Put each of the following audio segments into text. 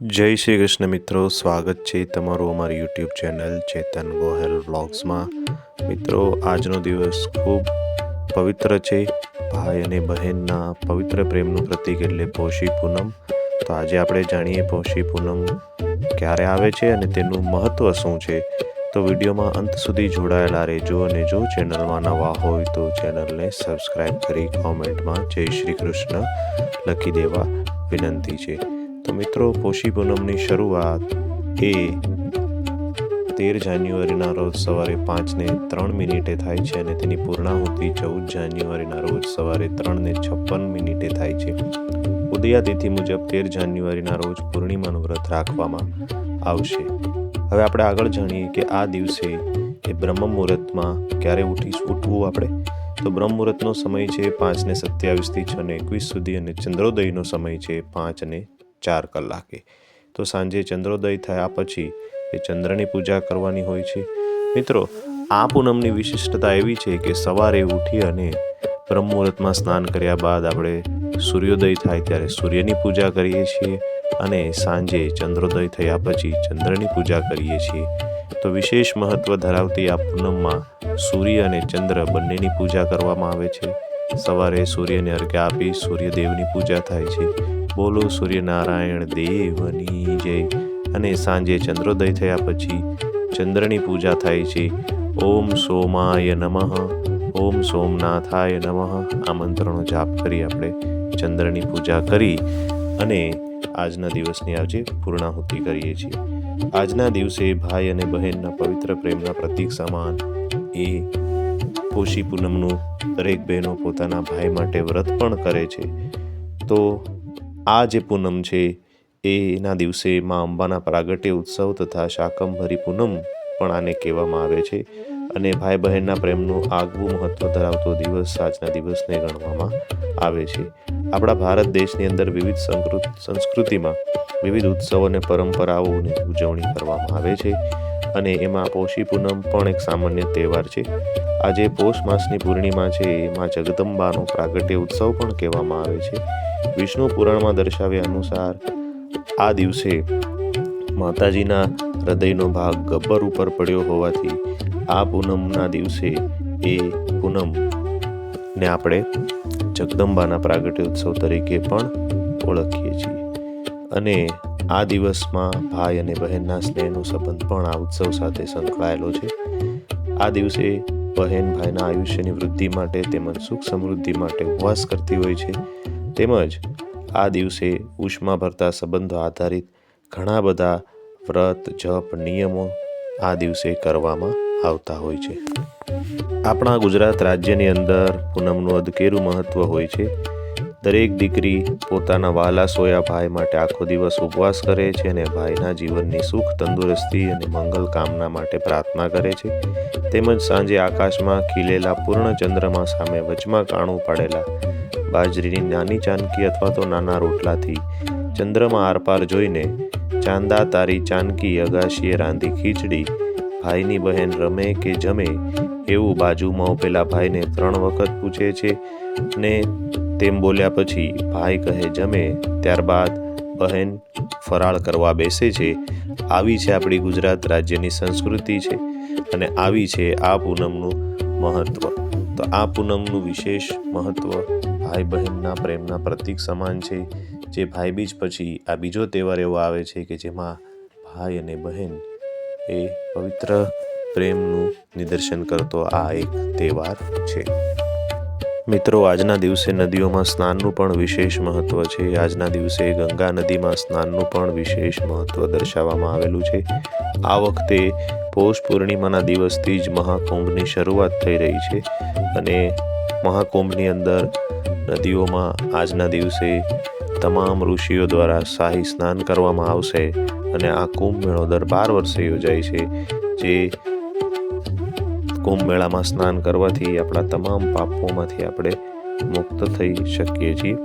જય શ્રી કૃષ્ણ મિત્રો, સ્વાગત છે તમારું અમારી યુટ્યુબ ચેનલ ચેતન ગોહેલ વ્લોગ્સમાં. મિત્રો, આજનો દિવસ ખૂબ પવિત્ર છે. ભાઈ અને બહેનના પવિત્ર પ્રેમનું પ્રતીક એટલે પોષી પૂનમ. તો આજે આપણે જાણીએ પોષી પૂનમ ક્યારે આવે છે અને તેનું મહત્ત્વ શું છે. તો વિડીયોમાં અંત સુધી જોડાયેલા રહેજો અને જો ચેનલમાં નવા હોય તો ચેનલને સબસ્ક્રાઈબ કરી કોમેન્ટમાં જય શ્રી કૃષ્ણ લખી દેવા વિનંતી છે. તો મિત્રો પોષી પૂનમની શરૂઆત એ તેર જાન્યુઆરીના રોજ સવારે પાંચને ત્રણ મિનિટે થાય છે અને તેની પૂર્ણાહુતિ ચૌદ જાન્યુઆરીના રોજ સવારે ત્રણને છપ્પન મિનિટે થાય છે. ઉદયાતિથિ મુજબ તેર જાન્યુઆરીના રોજ પૂર્ણિમાનું વ્રત રાખવામાં આવશે. હવે આપણે આગળ જાણીએ કે આ દિવસે એ બ્રહ્મ મુહૂર્તમાં ક્યારે ઉઠી ઉઠવું આપણે? તો બ્રહ્મ મુહૂર્તનો સમય છે પાંચને સત્યાવીસથી છ ને એકવીસ સુધી અને ચંદ્રોદયનો સમય છે પાંચ અને ચાર કલાકે. તો સાંજે ચંદ્રોદય થયા પછી એ ચંદ્રની પૂજા કરવાની હોય છે. મિત્રો, આ પૂનમની વિશિષ્ટતા એવી છે કે સવારે ઉઠી અને બ્રહ્મુહૂર્તમાં સ્નાન કર્યા બાદ આપણે સૂર્યોદય થાય ત્યારે સૂર્યની પૂજા કરીએ છીએ અને સાંજે ચંદ્રોદય થયા પછી ચંદ્રની પૂજા કરીએ છીએ. તો વિશેષ મહત્વ ધરાવતી આ પૂનમમાં સૂર્ય અને ચંદ્ર બંનેની પૂજા કરવામાં આવે છે. સવારે સૂર્યને અર્ઘ્ય આપી સૂર્યદેવની પૂજા થાય છે. બોલો સૂર્યનારાયણ દેવની જય. અને સાંજે ચંદ્રોદય થયા પછી ચંદ્રની પૂજા થાય છે. ઓમ સોમાય નમઃ. ઓમ સોમનાથાય નમઃ. આ મંત્રનો જાપ કરી આપણે ચંદ્રની પૂજા કરી અને આજના દિવસની આજે પૂર્ણાહુતિ કરીએ છીએ. આજના દિવસે ભાઈ અને બહેનના પવિત્ર પ્રેમના પ્રતીક સમાન એ પોષી પૂનમનું દરેક બહેનો પોતાના ભાઈ માટે વ્રત પણ કરે છે. તો આ જે પૂનમ છે એના દિવસે મા અંબાના પ્રાગટ્ય ઉત્સવ તથા શાકંભરી પૂનમ પણ આને કહેવામાં આવે છે અને ભાઈ બહેનના પ્રેમનું આગવું મહત્ત્વ ધરાવતો દિવસ આજના દિવસને ગણવામાં આવે છે. આપણા ભારત દેશની અંદર વિવિધ સંસ્કૃત સંસ્કૃતિમાં વિવિધ ઉત્સવો અને પરંપરાઓની ઉજવણી કરવામાં આવે છે અને એમાં પોષી પૂનમ પણ એક સામાન્ય તહેવાર છે. આજે પોષ માસની પૂર્ણિમા છે, એમાં જગદંબાનો પ્રાગટ્ય ઉત્સવ પણ કહેવામાં આવે છે. વિષ્ણુ પુરાણમાં દર્શાવ્યા અનુસાર, આ દિવસે માતાજીના હૃદયનો ભાગ ગબ્બર ઉપર પડ્યો હોવાથી આ પૂનમના દિવસે એ પૂનમ ને આપણે જગદંબાના પ્રાગટ્ય ઉત્સવ તરીકે પણ ઓળખીએ છીએ. અને આ દિવસમાં ભાઈ અને બહેનના સ્નેહનો સંબંધ પણ આ ઉત્સવ સાથે સંકળાયેલો છે. આ દિવસે બહેન ભાઈના આયુષ્યની વૃદ્ધિ માટે તેમજ સુખ સમૃદ્ધિ માટે ઉપવાસ કરતી હોય છે. તેમજ આ દિવસે ઉષ્મા ભરતા સંબંધો આધારિત ઘણા બધા વ્રત, જપ, નિયમો આ દિવસે કરવામાં આવતા હોય છે. આપણા ગુજરાત રાજ્યની અંદર પૂનમનું અધકેરું મહત્ત્વ હોય છે. દરેક દીકરી પોતાના વાલા સોયા ભાઈ માટે આખો દિવસ ઉપવાસ કરે છે અને ભાઈના જીવનની સુખ, તંદુરસ્તી અને મંગલ કામના માટે પ્રાર્થના કરે છે. તેમજ સાંજે આકાશમાં ખીલેલા પૂર્ણ ચંદ્રમા સામે વચમાં કાણું પાડેલા બાજરીની નાની ચાનકી અથવા તો નાના રોટલાથી ચંદ્રમાં આરપાર જોઈને ચાંદા તારી ચાનકી અગાશીએ રાંધી ખીચડી. ભાઈની બહેન રમે કે જમે એવું બાજુમાં પેલા ભાઈને ત્રણ વખત પૂછે છે ને તેમ બોલ્યા પછી ભાઈ કહે, જમે. ત્યારબાદ બહેન ફરાળ કરવા બેસે છે. આવી છે આપણી ગુજરાત રાજ્યની સંસ્કૃતિ છે અને આવી છે આ પૂનમનું મહત્ત્વ તો આ પૂનમનું વિશેષ મહત્ત્વ ભાઈ બહેનના પ્રેમના પ્રતીક સમાન છે, જે ભાઈ બીજ પછી આ બીજો તહેવાર એવો આવે છે કે જેમાં ભાઈ અને બહેન એ પવિત્ર પ્રેમનું નિદર્શન કરતો આ એક તહેવાર છે. મિત્રો, આજના દિવસે નદીઓમાં સ્નાનનું પણ વિશેષ મહત્ત્વ છે. આજના દિવસે ગંગા નદીમાં સ્નાનનું પણ વિશેષ મહત્ત્વ દર્શાવવામાં આવેલું છે. આ વખતે પૌષ પૂર્ણિમાના દિવસથી જ મહાકુંભની શરૂઆત થઈ રહી છે અને મહાકુંભની અંદર નદીઓમાં આજના દિવસે તમામ ઋષિઓ દ્વારા શાહી સ્નાન કરવામાં આવશે અને આ કુંભ મેળો દર બાર વર્ષે યોજાય છે. જે કુંભ મેળામાં સ્નાન કરવાથી આપણા તમામ પાપોમાંથી આપણે મુક્ત થઈ શકીએ છીએ.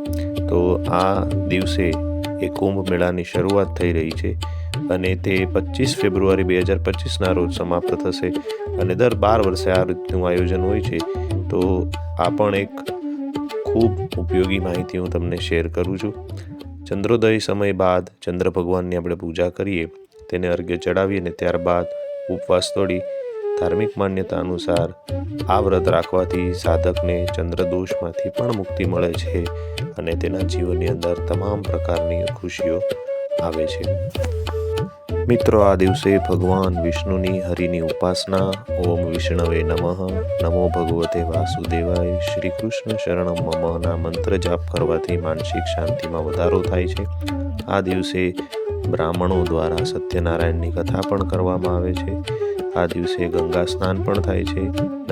તો આ દિવસે એ કુંભ મેળાની શરૂઆત થઈ રહી છે અને તે પચીસ ફેબ્રુઆરી બે હજાર પચીસના રોજ સમાપ્ત થશે અને દર બાર વર્ષે આ રીતનું આયોજન હોય છે. તો આ પણ એક ખૂબ ઉપયોગી માહિતી હું તમને શેર કરું છું. ચંદ્રોદય સમય બાદ ચંદ્ર ભગવાનની આપણે પૂજા કરીએ, તેને અર્ઘ્ય ચડાવીએ અને ત્યારબાદ ઉપવાસ તોડી ધાર્મિક માન્યતા અનુસાર આ વ્રત રાખવાથી સાધકને ચંદ્રદોષમાંથી પણ મુક્તિ મળે છે અને તેના જીવનની અંદર તમામ પ્રકારની ખુશીઓ આવે છે. મિત્રો, આ દિવસે ભગવાન વિષ્ણુની હરિની ઉપાસના. ઓમ વિષ્ણવે નમઃ. નમો ભગવતે વાસુદેવાય. શ્રી કૃષ્ણ શરણમ મમના મંત્ર જાપ કરવાથી માનસિક શાંતિમાં વધારો થાય છે. આ દિવસે બ્રાહ્મણો દ્વારા સત્યનારાયણની કથા પણ કરવામાં આવે છે. આ દિવસે ગંગા સ્નાન પણ થાય છે.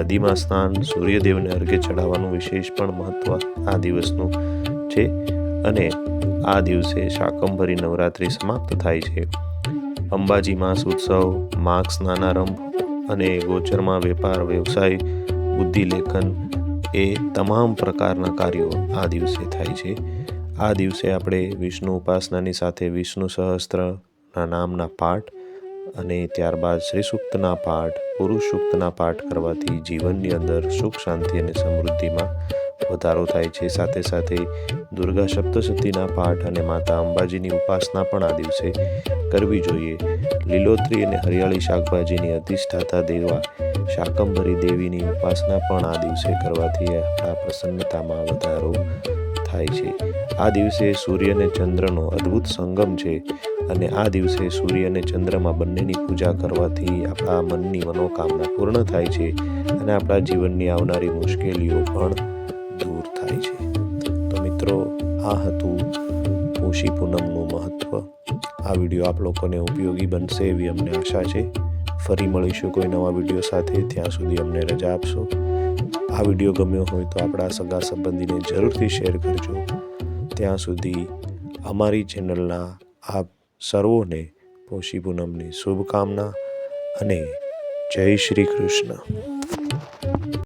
નદીમાં સ્નાન, સૂર્યદેવને અર્ઘ્ય ચઢાવવાનું વિશેષ પણ મહત્વ આ દિવસનું છે. અને આ દિવસે શાકંભરી નવરાત્રિ સમાપ્ત થાય છે. અંબાજી માસ ઉત્સવ માઘ સ્નાનારંભ અને ગોચરમાં વેપાર, વ્યવસાય, બુદ્ધિલેખન એ તમામ પ્રકારના કાર્યો આ દિવસે થાય છે. આ દિવસે આપણે વિષ્ણુ ઉપાસનાની સાથે વિષ્ણુ સહસ્ત્રના નામના પાઠ અને ત્યારબાદ શ્રી સૂક્તના પાઠ પુરુષ સૂક્તના પાઠ કરવાથી જીવનની અંદર સુખ, શાંતિ અને સમૃદ્ધિમાં વધારો થાય છે. સાથે સાથે દુર્ગા સપ્તશતીના પાઠ અને માતા અંબાજીની ઉપાસના પણ આ દિવસે કરવી જોઈએ. લીલોતરી અને હરિયાળી શાકભાજીની અધિષ્ઠાતા દેવા શાકંભરી દેવીની ઉપાસના પણ આ દિવસે કરવાથી આપણા પ્રસન્નતામાં વધારો થાય છે. આ દિવસે સૂર્ય અને ચંદ્રનો અદ્ભુત સંગમ છે અને આ દિવસે સૂર્ય અને ચંદ્રમાં બંનેની પૂજા કરવાથી આપણા મનની મનોકામના પૂર્ણ થાય છે અને આપણા જીવનની આવનારી મુશ્કેલીઓ પણ મિત્રો, આ હતું પોષી પૂનમનું મહત્ત્વ આ વીડિયો આપ લોકોને ઉપયોગી બનશે એવી અમને આશા છે. ફરી મળીશું કોઈ નવા વીડિયો સાથે. ત્યાં સુધી અમને રજા આપશો. આ વીડિયો ગમ્યો હોય તો આપણા સગા સંબંધીને જરૂરથી શેર કરજો. ત્યાં સુધી અમારી ચેનલના આપ સર્વોને પોષી પૂનમની શુભકામના અને જય શ્રી કૃષ્ણ.